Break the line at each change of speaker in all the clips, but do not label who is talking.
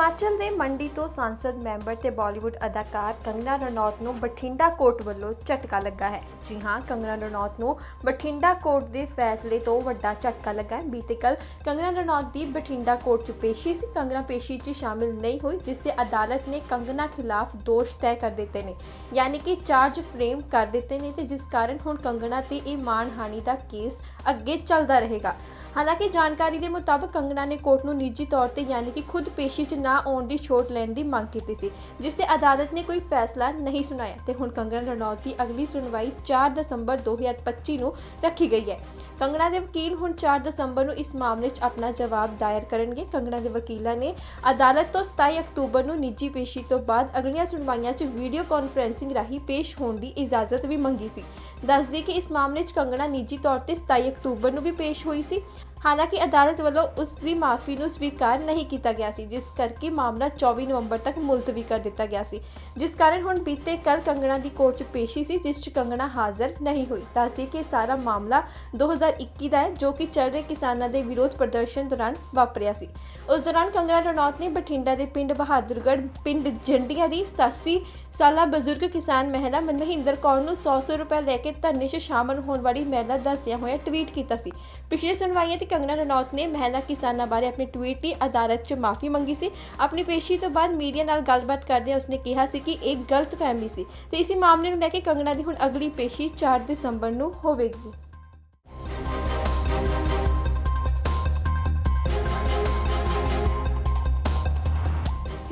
ਹਿਮਾਚਲ ਦੇ ਮੰਡੀ ਤੋਂ ਸੰਸਦ ਮੈਂਬਰ ਤੇ ਬਾਲੀਵੁੱਡ ਅਦਾਕਾਰ ਕੰਗਨਾ ਰਣੌਤ ਨੂੰ ਬਠਿੰਡਾ ਕੋਰਟ ਵੱਲੋਂ ਝਟਕਾ ਲੱਗਾ ਹੈ। ਜੀ ਹਾਂ, ਕੰਗਨਾ ਰਣੌਤ ਨੂੰ ਬਠਿੰਡਾ ਕੋਰਟ ਦੇ ਫੈਸਲੇ ਤੋਂ ਵੱਡਾ ਝਟਕਾ ਲੱਗਾ ਹੈ। ਬੀਤੇ ਕੱਲ ਕੰਗਨਾ ਰਣੌਤ ਦੀ ਬਠਿੰਡਾ ਕੋਰਟ 'ਚ ਪੇਸ਼ੀ ਸੀ। ਕੰਗਨਾ ਪੇਸ਼ੀ 'ਚ ਸ਼ਾਮਿਲ ਨਹੀਂ ਹੋਈ, ਜਿਸ ਤੇ ਅਦਾਲਤ ਨੇ ਕੰਗਨਾ ਖਿਲਾਫ ਦੋਸ਼ ਤੈਅ ਕਰ ਦਿੱਤੇ ਨੇ, ਯਾਨੀ ਕਿ ਚਾਰਜ ਫਰੇਮ ਕਰ ਦਿੱਤੇ ਨੇ ਤੇ ਜਿਸ ਕਾਰਨ ਹੁਣ ਕੰਗਨਾ ਤੇ ਇਹ ਮਾਣਹਾਨੀ ਦਾ ਕੇਸ ਅੱਗੇ ਚੱਲਦਾ ਰਹੇਗਾ। ਹਾਲਾਂਕਿ ਜਾਣਕਾਰੀ ਦੇ ਮੁਤਾਬਕ ਕੰਗਣਾ ਨੇ ਕੋਰਟ ਨੂੰ ਨਿੱਜੀ ਤੌਰ ਤੇ ਯਾਨੀ ਕਿ ਖੁਦ ਪੇਸ਼ੀ 'ਚ ਨਾ ਆਉਣ ਦੀ ਛੋਟ ਲੈਣ ਦੀ ਮੰਗ ਕੀਤੀ ਸੀ, ਜਿਸ ਤੇ ਅਦਾਲਤ ਨੇ ਕੋਈ ਫੈਸਲਾ ਨਹੀਂ ਸੁਣਾਇਆ ਤੇ ਹੁਣ ਕੰਗਣਾ ਰਣੌਤ ਦੀ ਅਗਲੀ ਸੁਣਵਾਈ 4 ਦਸੰਬਰ 2025 ਨੂੰ ਰੱਖੀ ਗਈ ਹੈ। ਕੰਗਣਾ ਦੇ ਵਕੀਲ ਹੁਣ 4 ਦਸੰਬਰ ਨੂੰ ਇਸ ਮਾਮਲੇ 'ਚ ਆਪਣਾ ਜਵਾਬ ਦਾਇਰ ਕਰਨਗੇ। ਕੰਗਣਾ ਦੇ ਵਕੀਲਾਂ ਨੇ ਅਦਾਲਤ ਤੋਂ 27 ਅਕਤੂਬਰ ਨੂੰ ਨਿੱਜੀ ਪੇਸ਼ੀ ਤੋਂ ਬਾਅਦ ਅਗਲੀਆਂ ਸੁਣਵਾਈਆਂ 'ਚ ਵੀਡੀਓ ਕਾਨਫਰੈਂਸਿੰਗ ਰਾਹੀਂ ਪੇਸ਼ ਹੋਣ ਦੀ ਇਜਾਜ਼ਤ ਵੀ ਮੰਗੀ ਸੀ। ਦੱਸਦੀ ਕਿ ਇਸ ਮਾਮਲੇ 'ਚ ਕੰਗਣਾ ਨਿੱਜੀ ਤੌਰ ਤੇ 27 ਅਕਤੂਬਰ ਨੂੰ ਵੀ ਪੇਸ਼ ਹੋਈ ਸੀ। ਹਾਲਾਂਕਿ ਅਦਾਲਤ ਵੱਲੋਂ ਉਸ ਦੀ ਮਾਫੀ ਨੂੰ ਸਵੀਕਾਰ ਨਹੀਂ ਕੀਤਾ ਗਿਆ ਸੀ, ਜਿਸ ਕਰਕੇ ਮਾਮਲਾ 24 ਨਵੰਬਰ ਤੱਕ ਮੁਲਤਵੀ ਕਰ ਦਿੱਤਾ ਗਿਆ ਸੀ। ਜਿਸ ਕਾਰਨ ਹੁਣ ਬੀਤੇ ਕੱਲ ਕੰਗਣਾ ਦੀ ਕੋਰਟ 'ਚ ਪੇਸ਼ੀ ਸੀ, ਜਿਸ 'ਚ ਕੰਗਣਾ ਹਾਜ਼ਰ ਨਹੀਂ ਹੋਈ। ਦੱਸਦੀ ਕਿ ਸਾਰਾ ਮਾਮਲਾ 2021 ਦਾ ਹੈ, ਜੋ ਕਿ ਚੱਲ ਰਹੇ ਕਿਸਾਨਾਂ ਦੇ ਵਿਰੋਧ ਪ੍ਰਦਰਸ਼ਨ ਦੌਰਾਨ ਵਾਪਰਿਆ ਸੀ। ਉਸ ਦੌਰਾਨ ਕੰਗਣਾ ਰਣੌਤ ਨੇ ਬਠਿੰਡਾ ਦੇ ਪਿੰਡ ਬਹਾਦਰਗੜ੍ਹ ਪਿੰਡ ਜੰਡੀਆਂ ਦੀ 87 ਸਾਲਾ ਬਜ਼ੁਰਗ ਕਿਸਾਨ ਮਹਿਲਾ ਮਨਮਹਿੰਦਰ ਕੌਰ ਨੂੰ 100-100 ਰੁਪਏ ਲੈ ਕੇ ਧਰਨੇ 'ਚ ਸ਼ਾਮਲ ਹੋਣ ਵਾਲੀ ਮਹਿਲਾ ਦੱਸਦਿਆਂ ਹੋਇਆ ਟਵੀਟ ਕੀਤਾ ਸੀ। ਪਿਛਲੇ ਸੁਣਵਾਈਆਂ ਤੇ ਕੰਗਨਾ ਰਣੌਤ ਨੇ ਮਹਿਲਾ ਕਿਸਾਨਾਂ ਬਾਰੇ ਆਪਣੇ ਟਵੀਟ ਲਈ ਅਦਾਲਤ 'ਚ ਮਾਫੀ ਮੰਗੀ ਸੀ। ਆਪਣੀ ਪੇਸ਼ੀ ਤੋਂ ਬਾਅਦ ਮੀਡੀਆ ਨਾਲ ਗੱਲਬਾਤ ਕਰਦਿਆਂ ਉਸਨੇ ਕਿਹਾ ਸੀ ਕਿ ਇਹ ਗਲਤ ਫਹਿਮੀ ਸੀ ਤੇ ਇਸੇ ਮਾਮਲੇ ਨੂੰ ਲੈ ਕੇ ਕੰਗਨਾ ਦੀ ਹੁਣ ਅਗਲੀ ਪੇਸ਼ੀ 4 ਦਸੰਬਰ ਨੂੰ ਹੋਵੇਗੀ।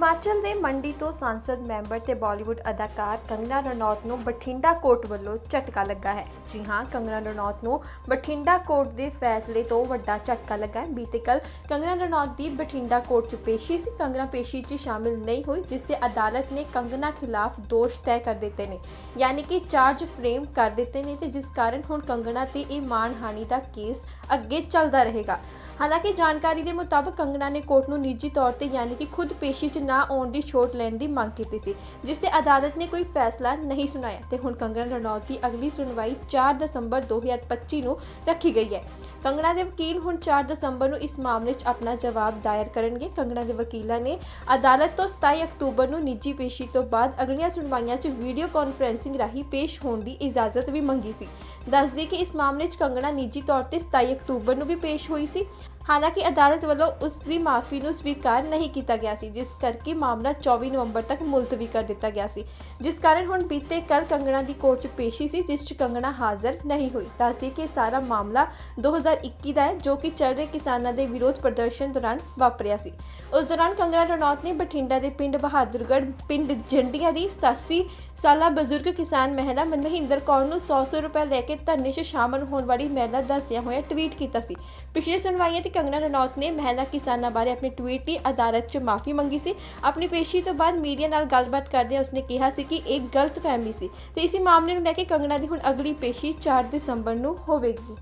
ਹਿਮਾਚਲ ਦੇ ਮੰਡੀ ਤੋਂ ਸੰਸਦ ਮੈਂਬਰ ਤੇ ਬਾਲੀਵੁੱਡ ਅਦਾਕਾਰ ਕੰਗਨਾ ਰਣੌਤ ਨੂੰ ਬਠਿੰਡਾ ਕੋਰਟ ਵੱਲੋਂ ਝਟਕਾ ਲੱਗਾ ਹੈ। ਜੀ ਹਾਂ, ਕੰਗਨਾ ਰਣੌਤ ਨੂੰ ਬਠਿੰਡਾ ਕੋਰਟ ਦੇ ਫੈਸਲੇ ਤੋਂ ਵੱਡਾ ਝਟਕਾ ਲੱਗਾ ਹੈ। ਬੀਤੇ ਕੱਲ ਕੰਗਨਾ ਰਣੌਤ ਦੀ ਬਠਿੰਡਾ ਕੋਰਟ 'ਚ ਪੇਸ਼ੀ ਸੀ। ਕੰਗਨਾ ਪੇਸ਼ੀ 'ਚ ਸ਼ਾਮਿਲ ਨਹੀਂ ਹੋਈ, ਜਿਸ ਤੇ ਅਦਾਲਤ ਨੇ ਕੰਗਨਾ ਖਿਲਾਫ ਦੋਸ਼ ਤੈਅ ਕਰ ਦਿੱਤੇ ਨੇ। ਯਾਨੀ ਕਿ ਚਾਰਜ ਫਰੇਮ ਕਰ ਦਿੱਤੇ ਨੇ ਤੇ ਜਿਸ ਕਾਰਨ ਹੁਣ ਕੰਗਨਾ ਤੇ ਇਹ ਮਾਣਹਾਨੀ ਦਾ ਕੇਸ ਅੱਗੇ ਚੱਲਦਾ ਰਹੇਗਾ। ਹਾਲਾਂਕਿ ਜਾਣਕਾਰੀ ਦੇ ਮੁਤਾਬਕ ਕੰਗਨਾ ਨੇ ਕੋਰਟ ਨੂੰ ਨਿੱਜੀ ਤੌਰ ਤੇ ਯਾਨੀ ਕਿ ਖੁਦ ਪੇਸ਼ੀ 'ਚ ਨਾ ਆਉਣ ਦੀ ਛੋਟ ਲੈਣ ਦੀ ਮੰਗ ਕੀਤੀ ਸੀ, ਜਿਸ ਤੇ ਅਦਾਲਤ ਨੇ ਕੋਈ ਫੈਸਲਾ ਨਹੀਂ ਸੁਣਾਇਆ ਤੇ ਹੁਣ ਕੰਗਨਾ ਰਣੌਤ ਦੀ ਅਗਲੀ ਸੁਣਵਾਈ 4 ਦਸੰਬਰ 2025 ਨੂੰ ਰੱਖੀ ਗਈ ਹੈ। ਕੰਗਨਾ ਦੇ ਵਕੀਲ ਹੁਣ 4 ਦਸੰਬਰ ਨੂੰ ਇਸ ਮਾਮਲੇ 'ਚ ਆਪਣਾ ਜਵਾਬ ਦਾਇਰ ਕਰਨਗੇ। ਕੰਗਣਾ ਦੇ ਵਕੀਲਾਂ ਨੇ ਅਦਾਲਤ ਤੋਂ 27 ਅਕਤੂਬਰ ਨੂੰ ਨਿੱਜੀ ਪੇਸ਼ੀ ਤੋਂ ਬਾਅਦ ਅਗਲੀਆਂ ਸੁਣਵਾਈਆਂ 'ਚ ਵੀਡੀਓ ਕਾਨਫਰੈਂਸਿੰਗ ਰਾਹੀਂ ਪੇਸ਼ ਹੋਣ ਦੀ ਇਜਾਜ਼ਤ ਵੀ ਮੰਗੀ ਸੀ। ਦੱਸਦੀ ਕਿ ਇਸ ਮਾਮਲੇ 'ਚ ਕੰਗਣਾ ਨਿੱਜੀ ਤੌਰ ਤੇ 27 ਅਕਤੂਬਰ ਨੂੰ ਵੀ ਪੇਸ਼ ਹੋਈ ਸੀ। ਹਾਲਾਂਕਿ ਅਦਾਲਤ ਵੱਲੋਂ ਉਸ ਦੀ ਮਾਫੀ ਨੂੰ ਸਵੀਕਾਰ ਨਹੀਂ ਕੀਤਾ ਗਿਆ ਸੀ, ਜਿਸ ਕਰਕੇ ਮਾਮਲਾ 24 ਨਵੰਬਰ ਤੱਕ ਮੁਲਤਵੀ ਕਰ ਦਿੱਤਾ ਗਿਆ ਸੀ। ਜਿਸ ਕਾਰਨ ਹੁਣ ਬੀਤੇ ਕੱਲ ਕੰਗਣਾ ਦੀ ਕੋਰਟ 'ਚ ਪੇਸ਼ੀ ਸੀ, ਜਿਸ 'ਚ ਕੰਗਣਾ ਹਾਜ਼ਰ ਨਹੀਂ ਹੋਈ। ਦੱਸਦੀ ਕਿ ਸਾਰਾ ਮਾਮਲਾ 2021 ਦਾ ਹੈ, ਜੋ ਕਿ ਚੱਲ ਰਹੇ ਕਿਸਾਨਾਂ ਦੇ ਵਿਰੋਧ ਪ੍ਰਦਰਸ਼ਨ ਦੌਰਾਨ ਵਾਪਰਿਆ ਸੀ। ਉਸ ਦੌਰਾਨ ਕੰਗਣਾ ਰਣੌਤ ਨੇ ਬਠਿੰਡਾ ਦੇ ਪਿੰਡ ਬਹਾਦਰਗੜ੍ਹ, ਪਿੰਡ ਜੰਡੀਆਂ ਦੀ 87 ਸਾਲਾ ਬਜ਼ੁਰਗ ਕਿਸਾਨ ਮਹਿਲਾ ਮਨਮਹਿੰਦਰ ਕੌਰ ਨੂੰ 100-100 ਰੁਪਏ ਲੈ ਕੇ ਧਰਨੇ 'ਚ ਸ਼ਾਮਲ ਹੋਣ ਵਾਲੀ ਮਹਿਲਾ ਦੱਸਦਿਆਂ ਹੋਇਆ ਟਵੀਟ ਕੀਤਾ ਸੀ। ਪਿਛਲੇ ਸੁਣਵਾਈਆਂ ਤੇ ਕੰਗਨਾ ਰਣੌਤ ਨੇ ਮਹਿਲਾ ਕਿਸਾਨਾਂ ਬਾਰੇ ਆਪਣੇ ਟਵੀਟ ਲਈ ਅਦਾਲਤ 'ਚ ਮਾਫੀ ਮੰਗੀ ਸੀ। ਆਪਣੀ ਪੇਸ਼ੀ ਤੋਂ ਬਾਅਦ ਮੀਡੀਆ ਨਾਲ ਗੱਲਬਾਤ ਕਰਦਿਆਂ ਉਸਨੇ ਕਿਹਾ ਸੀ ਕਿ ਇਹ ਗਲਤ ਫਹਿਮੀ ਸੀ ਤੇ ਇਸੇ ਮਾਮਲੇ ਨੂੰ ਲੈ ਕੇ ਕੰਗਨਾ ਦੀ ਹੁਣ ਅਗਲੀ ਪੇਸ਼ੀ 4 ਦਸੰਬਰ ਨੂੰ ਹੋਵੇਗੀ।